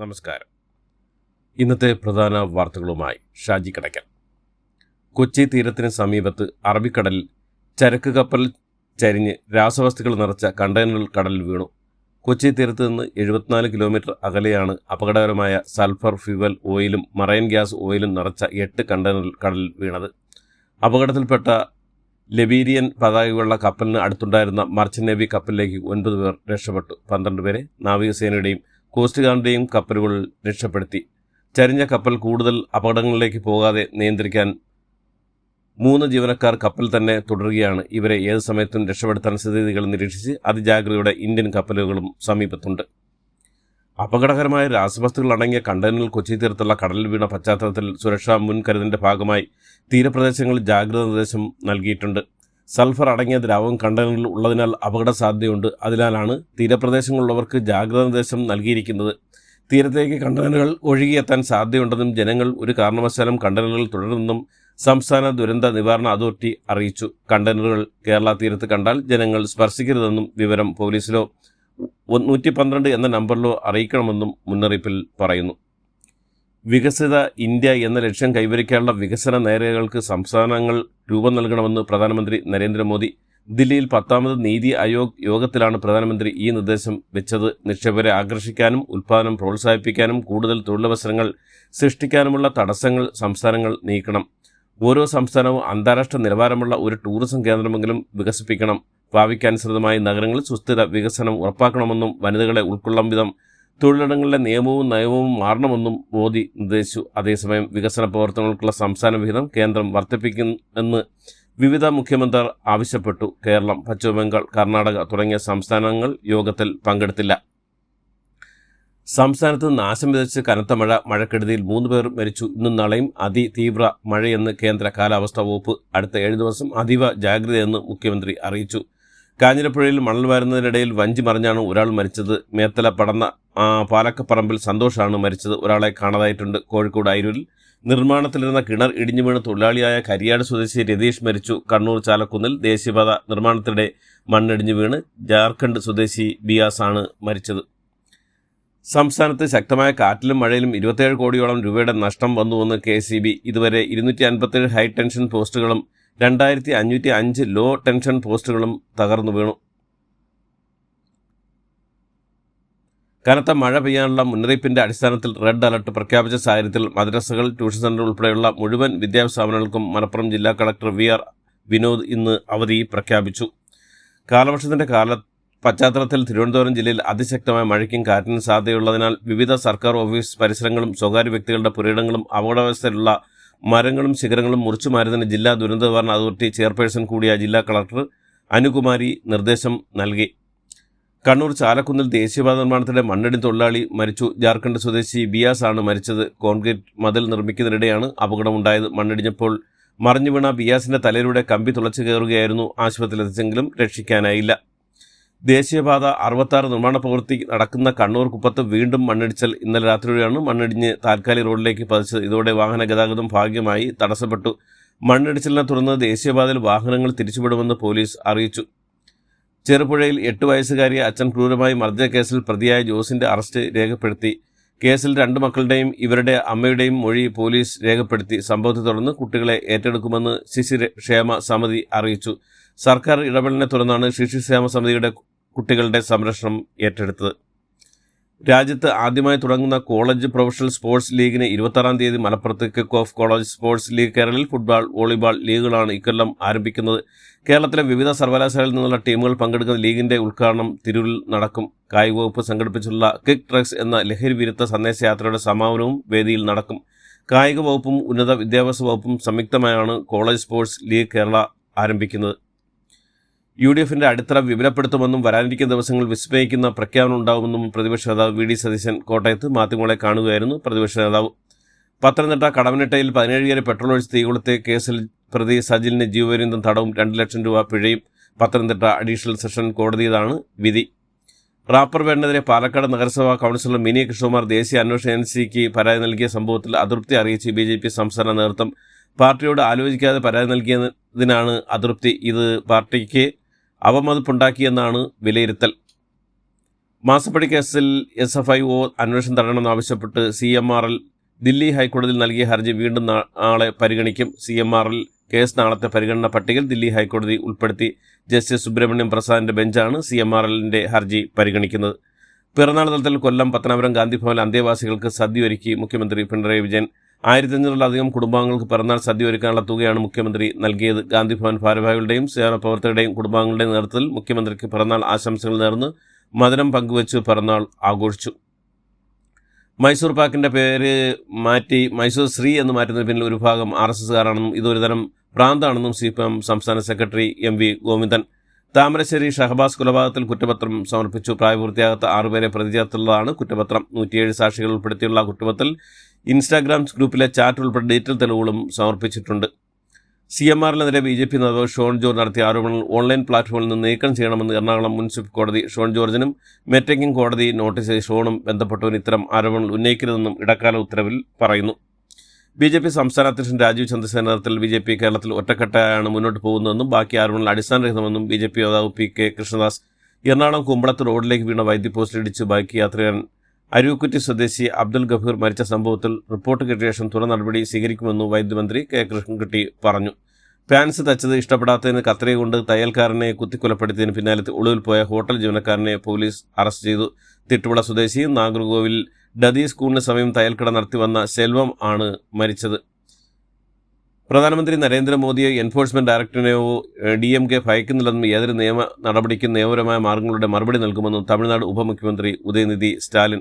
നമസ്കാരം. ഇന്നത്തെ പ്രധാന വാർത്തകളുമായി ഷാജി കടയ്ക്കൽ കൊച്ചി തീരത്തിന് സമീപത്ത് അറബിക്കടലിൽ ചരക്ക് കപ്പൽ ചരിഞ്ഞ് രാസവസ്തുക്കൾ നിറച്ച കണ്ടെയ്നർ കടലിൽ വീണു. കൊച്ചി തീരത്ത് നിന്ന് എഴുപത്തിനാല് കിലോമീറ്റർ അകലെയാണ് അപകടകരമായ സൾഫർ ഫ്യുവൽ ഓയിലും മറൈൻ ഗ്യാസ് ഓയിലും നിറച്ച എട്ട് കണ്ടെയ്നർ കടലിൽ വീണത്. അപകടത്തിൽപ്പെട്ട ലെബീരിയൻ പതാകയുള്ള കപ്പലിന് അടുത്തുണ്ടായിരുന്ന മർച്ചന്റ് നേവി കപ്പലിലേക്ക് ഒൻപത് പേർ രക്ഷപ്പെട്ടു. പന്ത്രണ്ട് പേരെ നാവികസേനയുടെയും കോസ്റ്റ് ഗാർഡിന്റെയും കപ്പലുകൾ രക്ഷപ്പെടുത്തി. ചരിഞ്ഞ കപ്പൽ കൂടുതൽ അപകടങ്ങളിലേക്ക് പോകാതെ നിയന്ത്രിക്കാൻ മൂന്ന് ജീവനക്കാർ കപ്പൽ തന്നെ തുടരുകയാണ്. ഇവരെ ഏത് സമയത്തും രക്ഷപ്പെടുത്താൻ സ്ഥിതിഗതികൾ നിരീക്ഷിച്ച് അതിജാഗ്രതയോടെ ഇന്ത്യൻ കപ്പലുകളും സമീപത്തുണ്ട്. അപകടകരമായ രാസവസ്തുക്കൾ അടങ്ങിയ കണ്ടെയ്നറിൽ കൊച്ചി തീരത്തുള്ള കടലിൽ വീണ പശ്ചാത്തലത്തിൽ സുരക്ഷാ മുൻകരുതലിന്റെ ഭാഗമായി തീരപ്രദേശങ്ങളിൽ ജാഗ്രതാ നിർദ്ദേശം നൽകിയിട്ടുണ്ട്. സൾഫർ അടങ്ങിയ ദ്രാവകം കണ്ടനറിൽ ഉള്ളതിനാൽ അപകട സാധ്യതയുണ്ട് അതിനാലാണ് തീരപ്രദേശങ്ങളിലുള്ളവർക്ക് ജാഗ്രതാ നിർദ്ദേശം നൽകിയിരിക്കുന്നത്. തീരത്തേക്ക് കണ്ടെയ്നറുകൾ ഒഴുകിയെത്താൻ സാധ്യതയുണ്ടെന്നും ജനങ്ങൾ ഒരു കാരണവശാലും കണ്ടെയ്നറുകൾ തുടരുമെന്നും സംസ്ഥാന ദുരന്ത നിവാരണ അതോറിറ്റി അറിയിച്ചു. കണ്ടെയ്നറുകൾ കേരള തീരത്ത് കണ്ടാൽ ജനങ്ങൾ സ്പർശിക്കരുതെന്നും വിവരം പോലീസിലോ നൂറ്റി പന്ത്രണ്ട് എന്ന നമ്പറിലോ അറിയിക്കണമെന്നും മുന്നറിയിപ്പിൽ പറയുന്നു. വികസിത ഇന്ത്യ എന്ന ലക്ഷ്യം കൈവരിക്കാനുള്ള വികസന നേരകൾക്ക് സംസ്ഥാനങ്ങൾ രൂപം നൽകണമെന്ന് പ്രധാനമന്ത്രി നരേന്ദ്രമോദി ദില്ലിയിൽ പത്താമത് നീതി ആയോഗ് യോഗത്തിലാണ് പ്രധാനമന്ത്രി ഈ നിർദ്ദേശം വെച്ചത്. നിക്ഷേപരെ ആകർഷിക്കാനും ഉൽപ്പാദനം പ്രോത്സാഹിപ്പിക്കാനും കൂടുതൽ തൊഴിലവസരങ്ങൾ സൃഷ്ടിക്കാനുമുള്ള തടസ്സങ്ങൾ സംസ്ഥാനങ്ങൾ നീക്കണം. ഓരോ സംസ്ഥാനവും അന്താരാഷ്ട്ര നിലവാരമുള്ള ഒരു ടൂറിസം കേന്ദ്രമെങ്കിലും വികസിപ്പിക്കണം. ഭാവിക്കനുസൃതമായി നഗരങ്ങളിൽ സുസ്ഥിര വികസനം ഉറപ്പാക്കണമെന്നും വനിതകളെ ഉൾക്കൊള്ളും വിധം തൊഴിലിടങ്ങളിലെ നിയമവും നയവും മാറണമെന്നും മോദി നിർദ്ദേശിച്ചു. അതേസമയം വികസന പ്രവർത്തനങ്ങൾക്കുള്ള സംസ്ഥാന വിഹിതം കേന്ദ്രം വർദ്ധിപ്പിക്കുമെന്ന് വിവിധ മുഖ്യമന്ത്രിമാർ ആവശ്യപ്പെട്ടു. കേരളം പശ്ചിമബംഗാൾ കർണാടക തുടങ്ങിയ സംസ്ഥാനങ്ങൾ യോഗത്തിൽ പങ്കെടുത്തില്ല. സംസ്ഥാനത്ത് നാശം വിതച്ച് കനത്ത മഴ മഴക്കെടുതിയിൽ മൂന്ന് പേർ മരിച്ചു. ഇന്നും നാളെയും അതിതീവ്ര മഴയെന്ന് കേന്ദ്ര കാലാവസ്ഥാ വകുപ്പ് അടുത്ത ഏഴ് ദിവസം അതീവ ജാഗ്രതയെന്ന് മുഖ്യമന്ത്രി അറിയിച്ചു. കാഞ്ഞിരപ്പുഴയിൽ മണൽ വാരുന്നതിനിടയിൽ വഞ്ചി മറിഞ്ഞാണ് ഒരാൾ മരിച്ചത്. മേത്തല പടന്ന പാലക്കപ്പറമ്പിൽ സന്തോഷാണ് മരിച്ചത്. ഒരാളെ കാണാതായിട്ടുണ്ട്. കോഴിക്കോട് അയിരൂരിൽ നിർമ്മാണത്തിലിരുന്ന കിണർ ഇടിഞ്ഞു വീണ് തൊഴിലാളിയായ കരിയാട് സ്വദേശി രതീഷ് മരിച്ചു. കണ്ണൂർ ചാലക്കുന്നിൽ ദേശീയപാത നിർമ്മാണത്തിനിടെ മണ്ണിടിഞ്ഞു വീണ് ജാർഖണ്ഡ് സ്വദേശി ബിയാസ് ആണ് മരിച്ചത്. സംസ്ഥാനത്ത് ശക്തമായ കാറ്റിലും മഴയിലും ഇരുപത്തേഴ് കോടിയോളം രൂപയുടെ നഷ്ടം വന്നുവെന്ന് കെ സി ബി. ഇതുവരെ ഇരുന്നൂറ്റി അൻപത്തേഴ് ഹൈ ടെൻഷൻ പോസ്റ്റുകളും രണ്ടായിരത്തി അഞ്ഞൂറ്റി അഞ്ച് ലോ ടെൻഷൻ പോസ്റ്റുകളും തകർന്നു വീണു. കനത്ത മഴ പെയ്യാനുള്ള മുന്നറിയിപ്പിന്റെ അടിസ്ഥാനത്തിൽ റെഡ് അലർട്ട് പ്രഖ്യാപിച്ച സാഹചര്യത്തിൽ മദ്രസകൾ ട്യൂഷൻ സെന്റർ ഉൾപ്പെടെയുള്ള മുഴുവൻ വിദ്യാഭ്യാസ സ്ഥാപനങ്ങൾക്കും മലപ്പുറം ജില്ലാ കളക്ടർ വി ആർ വിനോദ് ഇന്ന് അവധി പ്രഖ്യാപിച്ചു. കാലവർഷത്തിന്റെ കാല പശ്ചാത്തലത്തിൽ തിരുവനന്തപുരം ജില്ലയിൽ അതിശക്തമായ മഴയ്ക്കും കാറ്റിനും സാധ്യതയുള്ളതിനാൽ വിവിധ സർക്കാർ ഓഫീസ് പരിസരങ്ങളും സ്വകാര്യ വ്യക്തികളുടെ പുരയിടങ്ങളും അപകടാവസ്ഥയിലുള്ള മരങ്ങളും ശിഖരങ്ങളും മുറിച്ചു മാറിയതിന് ജില്ലാ ദുരന്ത നിവാരണ അതോറിറ്റി ചെയർപേഴ്സൺ കൂടിയ ജില്ലാ കളക്ടർ അനുകുമാരി നിർദ്ദേശം നൽകി. കണ്ണൂർ ചാലക്കുന്നിൽ ദേശീയപാത നിർമ്മാണത്തിലെ മണ്ണടി തൊഴിലാളി മരിച്ചു. ജാർഖണ്ഡ് സ്വദേശി ബിയാസ് ആണ് മരിച്ചത്. കോൺക്രീറ്റ് മതിൽ നിർമ്മിക്കുന്നതിനിടെയാണ് അപകടമുണ്ടായത്. മണ്ണടിഞ്ഞപ്പോൾ മറിഞ്ഞു വീണ ബിയാസിന്റെ തലയിലൂടെ കമ്പി തുളച്ചു കയറുകയായിരുന്നു. ആശുപത്രിയിലെത്തിച്ചെങ്കിലും രക്ഷിക്കാനായില്ല. ദേശീയപാത അറുപത്താറ് നിർമ്മാണ പ്രവൃത്തി നടക്കുന്ന കണ്ണൂർ കുപ്പത്ത് വീണ്ടും മണ്ണിടിച്ചൽ ഇന്നലെ രാത്രിയോടെയാണ് മണ്ണിടിഞ്ഞ് താൽക്കാലിക റോഡിലേക്ക് പതിച്ചത്. ഇതോടെ വാഹന ഗതാഗതം ഭാഗ്യമായി തടസ്സപ്പെട്ടു. മണ്ണിടിച്ചിലിനെ തുടർന്ന് ദേശീയപാതയിൽ വാഹനങ്ങൾ തിരിച്ചുവിടുമെന്ന് പോലീസ് അറിയിച്ചു. ചെറുപുഴയിൽ എട്ട് വയസ്സുകാരിയെ അച്ഛൻ ക്രൂരമായി മർദ്ദ കേസിൽ പ്രതിയായ ജോസിന്റെ അറസ്റ്റ് രേഖപ്പെടുത്തി. കേസിൽ രണ്ട് മക്കളുടെയും ഇവരുടെ അമ്മയുടെയും മൊഴി പോലീസ് രേഖപ്പെടുത്തി. സംഭവത്തെ തുടർന്ന് കുട്ടികളെ ഏറ്റെടുക്കുമെന്ന് ശിശുക്ഷേമ സമിതി അറിയിച്ചു. സർക്കാർ ഇടപെടലിനെ തുടർന്നാണ് ശിശുക്ഷേമ സമിതിയുടെ കുട്ടികളുടെ സംരക്ഷണം ഏറ്റെടുത്തത്. രാജ്യത്ത് ആദ്യമായി തുടങ്ങുന്ന കോളേജ് പ്രൊഫഷണൽ സ്പോർട്സ് ലീഗിന് ഇരുപത്താറാം തീയതി മലപ്പുറത്ത് kick off college sports league കേരളയിൽ ഫുട്ബോൾ വോളിബോൾ ലീഗുകളാണ് ഇക്കൊല്ലം ആരംഭിക്കുന്നത്. കേരളത്തിലെ വിവിധ സർവകലാശാലയിൽ നിന്നുള്ള ടീമുകൾ പങ്കെടുക്കുന്ന ലീഗിന്റെ ഉദ്ഘാടനം തിരൂരിൽ നടക്കും. കായിക വകുപ്പ് സംഘടിപ്പിച്ചുള്ള കിക്ക് ട്രക്സ് എന്ന ലഹരി വിരുദ്ധ സന്ദേശയാത്രയുടെ സമാപനവും വേദിയിൽ നടക്കും. കായിക വകുപ്പും ഉന്നത വിദ്യാഭ്യാസ വകുപ്പും സംയുക്തമായാണ് കോളേജ് സ്പോർട്സ് ലീഗ് കേരള ആരംഭിക്കുന്നത്. യു ഡി എഫിന്റെ അടിത്തറ വിപുലപ്പെടുത്തുമെന്നും വരാനിരിക്കുന്ന ദിവസങ്ങൾ വിസ്മയിക്കുന്ന പ്രഖ്യാപനം ഉണ്ടാവുമെന്നും പ്രതിപക്ഷ നേതാവ് വി ഡി സതീശൻ കോട്ടയത്ത് മാധ്യമങ്ങളെ കാണുകയായിരുന്നു. പ്രതിപക്ഷ നേതാവ് പത്തനംതിട്ട കടവനിട്ടയിൽ പതിനേഴുകാരി പെട്രോൾ ഒഴിച്ച് തീകൊളുത്തിയ കേസിൽ പ്രതി സജിലിന് ജീവപര്യന്തം തടവും രണ്ട് ലക്ഷം രൂപ പിഴയും പത്തനംതിട്ട അഡീഷണൽ സെഷൻ കോടതിയതാണ് വിധി. റാപ്പർ വേണ്ടതിരെ പാലക്കാട് നഗരസഭാ കൗൺസിലർ മിനി കൃഷ്ണകുമാർ ദേശീയ അന്വേഷണ ഏജൻസിക്ക് പരാതി നൽകിയ സംഭവത്തിൽ അതൃപ്തി അറിയിച്ച് ബി ജെ പി സംസ്ഥാന നേതൃത്വം പാർട്ടിയോട് ആലോചിക്കാതെ പരാതി നൽകിയതിനാണ് അതൃപ്തി. ഇത് പാർട്ടിക്ക് അവമതിപ്പുണ്ടാക്കിയെന്നാണ് വിലയിരുത്തൽ. മാസപ്പടി കേസിൽ എസ് എഫ് ഐ ഒ അന്വേഷണം തടയണമെന്നാവശ്യപ്പെട്ട് C M R L Delhi ഹൈക്കോടതിയിൽ നൽകിയ ഹർജി വീണ്ടും നാളെ പരിഗണിക്കും. C M R L case നാളത്തെ പരിഗണന പട്ടികയിൽ ദില്ലി ഹൈക്കോടതി ഉൾപ്പെടുത്തി. ജസ്റ്റിസ് സുബ്രഹ്മണ്യം പ്രസാദിന്റെ ബെഞ്ചാണ് സി എം ആർ എല്ലിന്റെ ഹർജി പരിഗണിക്കുന്നത്. പിറന്നാൾ തലത്തിൽ കൊല്ലം പത്തനാപുരം ഗാന്ധിഭവൻ അന്തേവാസികൾക്ക് സദ്യ ഒരുക്കി മുഖ്യമന്ത്രി പിണറായി വിജയൻ ആയിരത്തി അഞ്ഞൂറിലധികം കുടുംബാംഗങ്ങൾക്ക് പിറന്നാൾ സദ്യ ഒരുക്കാനുള്ള തുകയാണ് മുഖ്യമന്ത്രി നൽകിയത്. ഗാന്ധിഭവൻ ഭാരവാഹികളുടെയും സേവന പ്രവർത്തകരുടെയും കുടുംബാംഗങ്ങളുടെയും നേതൃത്വത്തിൽ മുഖ്യമന്ത്രിക്ക് പിറന്നാൾ ആശംസകൾ നേർന്ന് മധുരം പങ്കുവച്ച് പിറന്നാൾ ആഘോഷിച്ചു. മൈസൂർ പാക്കിന്റെ പേര് മാറ്റി മൈസൂർ ശ്രീ എന്ന് മാറ്റുന്നതിന് പിന്നിൽ ഒരു ഭാഗം ആർ എസ് എസ്കാരാണെന്നും ഇതൊരുതരം പ്രാന്താണെന്നും സി പി എം സംസ്ഥാന secretary M V Govindan Thamarassery Shahabas കൊലപാതകത്തിൽ കുറ്റപത്രം സമർപ്പിച്ചു. പ്രായപൂർത്തിയാകാത്ത ആറുപേരെ പ്രതി ചേർത്തുള്ളതാണ് കുറ്റപത്രം. നൂറ്റിയേഴ് സാക്ഷികൾ ഉൾപ്പെടുത്തിയുള്ള കുറ്റപത്രത്തിൽ ഇൻസ്റ്റാഗ്രാം ഗ്രൂപ്പിലെ ചാറ്റ് ഉൾപ്പെടെ ഡിജിറ്റൽ തെളിവുകളും സമർപ്പിച്ചിട്ടുണ്ട്. സി എം ആറിനെതിരെ ബി ജെ പി നേതാവ് ഷോൺ ജോർജ് നടത്തിയ ആരോപണങ്ങൾ ഓൺലൈൻ പ്ലാറ്റ്ഫോമിൽ നിന്ന് നീക്കം ചെയ്യണമെന്ന് എറണാകുളം മുനിസിപ്പൽ കോടതി ഷോൺ ജോർജിനും മെറ്റേക്കിംഗ് കോടതി നോട്ടീസ് ഷോണും ബന്ധപ്പെട്ടവർ ഇത്തരം ആരോപണങ്ങൾ ഉന്നയിക്കരുതെന്നും ഇടക്കാല ഉത്തരവിൽ പറയുന്നു. ബി ജെ പി സംസ്ഥാന അധ്യക്ഷൻ രാജീവ് ചന്ദ്രസേന നേതൃത്വത്തിൽ ബി ജെ പി കേരളത്തിൽ ഒറ്റക്കെട്ടായാണ് മുന്നോട്ട് പോകുന്നതെന്നും ബാക്കി ആരോപണങ്ങൾ അടിസ്ഥാനരഹിതമെന്നും ബി ജെ പി നേതാവ് പി കെ കൃഷ്ണദാസ് എറണാകുളം കുമ്പളത്ത് റോഡിലേക്ക് വീണ വൈദ്യുതി പോസ്റ്റ് ഇടിച്ച് ബൈക്ക് യാത്രികൻ അരുവിക്കുറ്റി സ്വദേശി അബ്ദുൽ ഗഫൂർ മരിച്ച സംഭവത്തിൽ റിപ്പോർട്ട് കിട്ടിയ ശേഷം തുടർ നടപടി സ്വീകരിക്കുമെന്ന് വൈദ്യമന്ത്രി കെ കൃഷ്ണൻകുട്ടി പറഞ്ഞു. പാൻസ് തച്ചത് ഇഷ്ടപ്പെടാത്തതിന് കത്രിക കൊണ്ട് തയ്യൽക്കാരനെ കുത്തിക്കൊലപ്പെടുത്തിയതിന് പിന്നാലെ ഒളിവിൽ പോയ ഹോട്ടൽ ജീവനക്കാരനെ പോലീസ് അറസ്റ്റ് ചെയ്തു. തിട്ടുപുള സ്വദേശി നാഗർകോവിൽ ഡദി സ്കൂളിന് സമയം തയ്യൽക്കട നടത്തി വന്ന സെൽവം ആണ് മരിച്ചത്. പ്രധാനമന്ത്രി നരേന്ദ്രമോദിയെ എൻഫോഴ്സ്മെന്റ് ഡയറക്ടറിനെയോ ഡി എം കെ ഭയക്കുന്നില്ലെന്നും ഏതൊരു നിയമ നടപടിക്കും നിയമപരമായ മാർഗങ്ങളുടെ മറുപടി നൽകുമെന്നും തമിഴ്നാട് ഉപമുഖ്യമന്ത്രി ഉദയനിധി സ്റ്റാലിൻ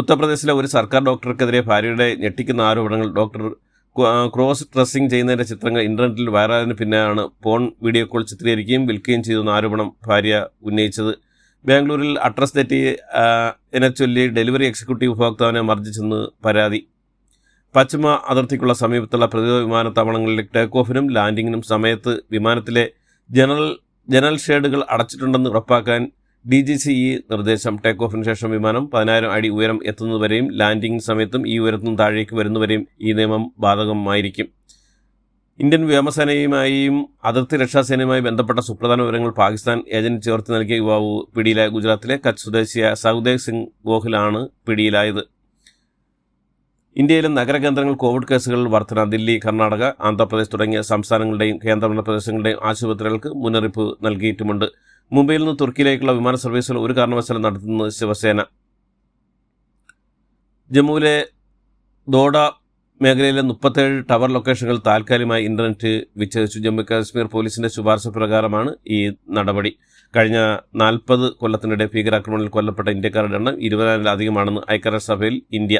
ഉത്തർപ്രദേശിലെ ഒരു സർക്കാർ ഡോക്ടർക്കെതിരെ ഭാര്യയുടെ ഞെട്ടിക്കുന്ന ആരോപണങ്ങൾ ഡോക്ടർ ക്രോസ് ഡ്രസ്സിംഗ് ചെയ്യുന്നതിന്റെ ചിത്രങ്ങൾ ഇന്റർനെറ്റിൽ വൈറലിന് പിന്നെയാണ് ഫോൺ വീഡിയോ കോൾ ചിത്രീകരിക്കുകയും വിൽക്കുകയും ചെയ്തെന്ന ആരോപണം ഭാര്യ ഉന്നയിച്ചത്. ബാംഗ്ലൂരിൽ അഡ്രസ് തെറ്റി എന്നെ ചൊല്ലി ഡെലിവറി എക്സിക്യൂട്ടീവ് ഉപഭോക്താവിനെ മർദ്ദിച്ചെന്ന് പരാതി. പശ്ചിമ അതിർത്തിക്കുള്ള സമീപത്തുള്ള പ്രതിരോധ വിമാനത്താവളങ്ങളിലെ ടേക്ക് ഓഫിനും ലാൻഡിങ്ങിനും സമയത്ത് വിമാനത്തിലെ ജനറൽ ജനറൽ ഷേഡുകൾ അടച്ചിട്ടുണ്ടെന്ന് ഉറപ്പാക്കാൻ ഡി ജി സി ഇ നിർദ്ദേശം ടേക്ക് ഓഫിന് ശേഷം വിമാനം പതിനായിരം അടി ഉയരം എത്തുന്നതുവരെയും ലാൻഡിംഗ് സമയത്തും ഈ ഉയരത്തും താഴേക്ക് വരുന്നവരെയും ഈ നിയമം ബാധകമായിരിക്കും. ഇന്ത്യൻ വ്യോമസേനയുമായും അതിർത്തി രക്ഷാസേനയുമായി ബന്ധപ്പെട്ട സുപ്രധാന വിവരങ്ങൾ പാകിസ്ഥാൻ ഏജന്റ് ചേർത്ത് നൽകിയ യുവാവ് പിടിയിലായ ഗുജറാത്തിലെ കച്ച് സ്വദേശിയായ സൗദേവ് സിംഗ് ഗോഹിലാണ് പിടിയിലായത്. ഇന്ത്യയിലെ നഗരകേന്ദ്രങ്ങൾ കോവിഡ് കേസുകൾ വർധന ദില്ലി കർണാടക ആന്ധ്രാപ്രദേശ് തുടങ്ങിയ സംസ്ഥാനങ്ങളുടെയും കേന്ദ്രഭരണ പ്രദേശങ്ങളുടെയും ആശുപത്രികൾക്ക് മുന്നറിയിപ്പ് നൽകിയിട്ടുമുണ്ട്. മുംബൈയിൽ നിന്ന് തുർക്കിയിലേക്കുള്ള വിമാന സർവീസുകൾ ഒരു കാരണവശാലും നടത്തുന്നത് ശിവസേന. ജമ്മുവിലെ ദോഡ മേഖലയിലെ മുപ്പത്തേഴ് ടവർ ലൊക്കേഷനുകൾ താൽക്കാലികമായി ഇന്റർനെറ്റ് വിച്ഛേദിച്ചു. ജമ്മു കാശ്മീർ പോലീസിന്റെ ശുപാർശ പ്രകാരമാണ് ഈ നടപടി. കഴിഞ്ഞ നാൽപ്പത് കൊല്ലത്തിനിടെ ഭീകരാക്രമണത്തിൽ കൊല്ലപ്പെട്ട ഇന്ത്യക്കാരുടെ എണ്ണം ഇരുപതിനായിരത്തിലധികമാണെന്ന് ഐക്യരാഷ്ട്രസഭയിൽ ഇന്ത്യ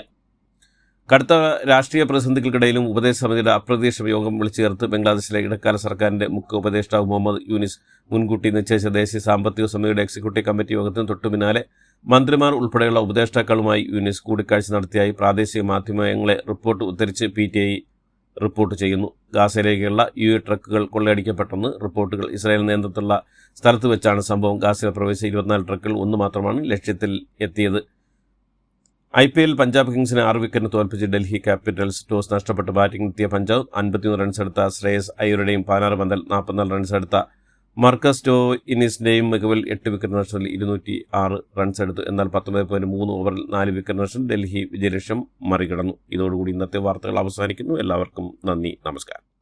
കടുത്ത രാഷ്ട്രീയ പ്രതിസന്ധികൾക്കിടയിലും ഉപദേശ സമിതിയുടെ അപ്രതീക്ഷിത യോഗം വിളിച്ചു ചേർത്ത് ബംഗ്ലാദേശിലെ ഇടക്കാല സർക്കാരിന്റെ മുഖ്യ ഉപദേഷ്ടാവ് മുഹമ്മദ് യൂനിസ് മുൻകൂട്ടി നിശ്ചയിച്ച ദേശീയ സാമ്പത്തിക സമിതിയുടെ എക്സിക്യൂട്ടീവ് കമ്മിറ്റി യോഗത്തിന് തൊട്ടു പിന്നാലെ മന്ത്രിമാർ ഉൾപ്പെടെയുള്ള ഉപദേഷ്ടാക്കളുമായി യൂനിസ് കൂടിക്കാഴ്ച നടത്തിയായി പ്രാദേശിക മാധ്യമങ്ങളെ റിപ്പോർട്ട് ഉദ്ധരിച്ച് പി ടി ഐ റിപ്പോർട്ട് ചെയ്യുന്നു. ഗാസയിലേക്കുള്ള യു എ ട്രക്കുകൾ കൊള്ളയടിക്കപ്പെട്ടെന്ന് റിപ്പോർട്ടുകൾ. ഇസ്രായേൽ നിയന്ത്രണത്തിലുള്ള സ്ഥലത്ത് വെച്ചാണ് സംഭവം. ഗാസയിൽ പ്രവേശിച്ച ഇരുപത്തിനാല് ട്രക്കുകൾ ഒന്ന് മാത്രമാണ് ലക്ഷ്യത്തിൽ എത്തിയത്. ഐ പി എൽ പഞ്ചാബ് കിങ്സിനെ ആറ് വിക്കറ്റിന് തോൽപ്പിച്ച് ഡൽഹി ക്യാപിറ്റൽസ് ടോസ് നഷ്ടപ്പെട്ട് ബാറ്റിംഗ് എത്തിയ പഞ്ചാബ് അൻപത്തിമൂന്ന് റൺസ് എടുത്ത ശ്രേയസ് അയ്യരുടെയും പതിനാറ് പന്തൽ നാൽപ്പത്തിനാല് റൺസ് എടുത്ത മർക്കസ് ടോ ഇന്നിസിന്റെയും മികവിൽ എട്ട് വിക്കറ്റ് നഷ്ടത്തിൽ ഇരുന്നൂറ്റി ആറ് റൺസ് എടുത്തു. എന്നാൽ പത്തൊമ്പത് പോയിന്റ് മൂന്ന് ഓവറിൽ നാല് വിക്കറ്റ് നഷ്ടം ഡൽഹി വിജയലക്ഷ്യം മറികടന്നു. ഇതോടുകൂടി ഇന്നത്തെ വാർത്തകൾ അവസാനിക്കുന്നു. എല്ലാവർക്കും നന്ദി. നമസ്കാരം.